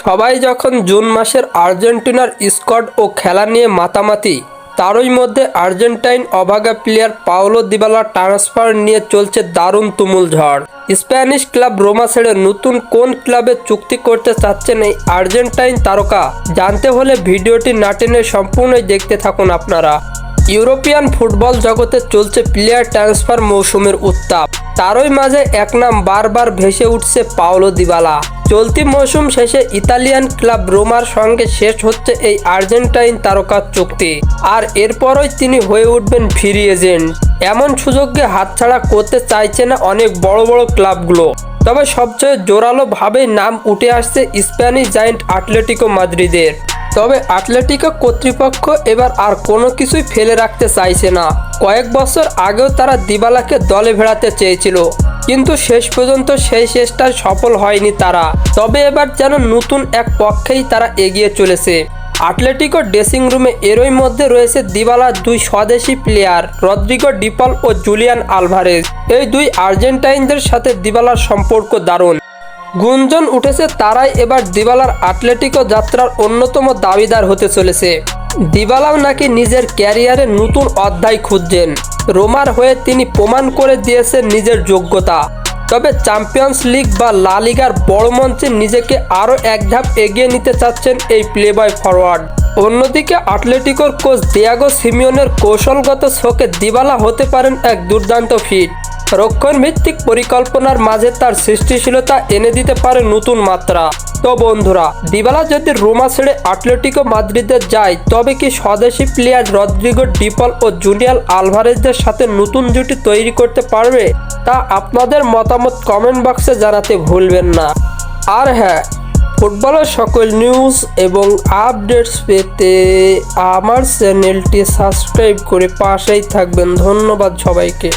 সবাই যখন জুন মাসের আর্জেন্টিনার স্কোয়াড ও খেলা নিয়ে মাতামাতি, তারই মধ্যে আর্জেন্টাইন অভাগা প্লেয়ার পাওলো দিবালা ট্রান্সফার নিয়ে চলছে দারুণ তুমুল ঝড়। স্প্যানিশ ক্লাব রোমা ছেড়ে নতুন কোন ক্লাবে চুক্তি করতে চাচ্ছেন এই আর্জেন্টাইন তারকা, জানতে হলে ভিডিওটি না টেনে সম্পূর্ণই দেখতে থাকুন আপনারা। ইউরোপিয়ান ফুটবল জগতে চলছে প্লেয়ার ট্রান্সফার মৌসুমের উত্তাপ। তারই মাঝে এক নাম বারবার ভেসে উঠছে পাওলো দিবালা। চলতি মৌসুম শেষে ইতালিয়ান ক্লাব রোমার সঙ্গে শেষ হচ্ছে এই আর্জেন্টাইন তারকার চুক্তি। আর এরপরই তিনি হয়ে উঠবেন ফ্রি এজেন্ট। এমন সুযোগকে হাতছাড়া করতে চাইছে না অনেক বড় বড় ক্লাবগুলো। তবে সবচেয়ে জোরালোভাবেই নাম উঠে আসছে স্প্যানিশ জায়েন্ট আটলেটিকো মাদ্রিদের। তবে আটলেটিকো কর্তৃপক্ষ এবার আর কোনো কিছুই ফেলে রাখতে চাইছে না। কয়েক বছর আগেও তারা দিবালাকে দলে ভেড়াতে চেয়েছিল। কিন্তু শেষ পর্যন্ত সেই চেষ্টায় সফল হয়নি তারা। তবে এবার যেন নতুন এক পক্ষেই তারা এগিয়ে চলেছে। আটলেটিকো ড্রেসিং রুমে এরই মধ্যে রয়েছে দিবালার দুই স্বদেশি প্লেয়ার, রদ্রিগো ডিপল ও জুলিয়ান আলভারেজ। এই দুই আর্জেন্টাইনদের সাথে দিবালার সম্পর্ক দারুণ। গুঞ্জন উঠেছে তারাই এবার দিবালার আটলেটিকো যাত্রার অন্যতম দাবিদার হতে চলেছে। দিবালাও নাকি নিজের ক্যারিয়ারে নতুন অধ্যায় খুঁজছেন। রোমার হয়ে তিনি প্রমাণ করে দিয়েছেন নিজের যোগ্যতা। তবে চ্যাম্পিয়ন্স লিগ বা লা লিগার বড় মঞ্চে নিজেকে আরও এক ধাপ এগিয়ে নিতে চাচ্ছেন এই প্লেবয় ফরওয়ার্ড অন্যদিকে আটলেটিকোর কোচ দিয়াগো সিমিওনের কৌশলগত শোকে দিবালা হতে পারেন এক দুর্দান্ত ফিট। রক্ষণভিত্তিক পরিকল্পনার মাঝে তার সৃষ্টিশীলতা এনে দিতে পারে নতুন মাত্রা। তো বন্ধুরা, দিবালা যদি রোমা ছেড়ে আটলেটিকো মাদ্রিদে যায়, তবে কি স্বদেশি প্লেয়ার রদ্রিগো ডিপল ও জুনিয়াল আলভারেজদের সাথে নতুন জুটি তৈরি করতে পারবে? তা আপনাদের মতামত কমেন্ট বক্সে জানাতে ভুলবেন না। আর হ্যাঁ ফুটবলের সকল নিউজ এবং আপডেটস পেতে আমার চ্যানেলটি সাবস্ক্রাইব করে পাশেই থাকবেন। ধন্যবাদ সবাইকে।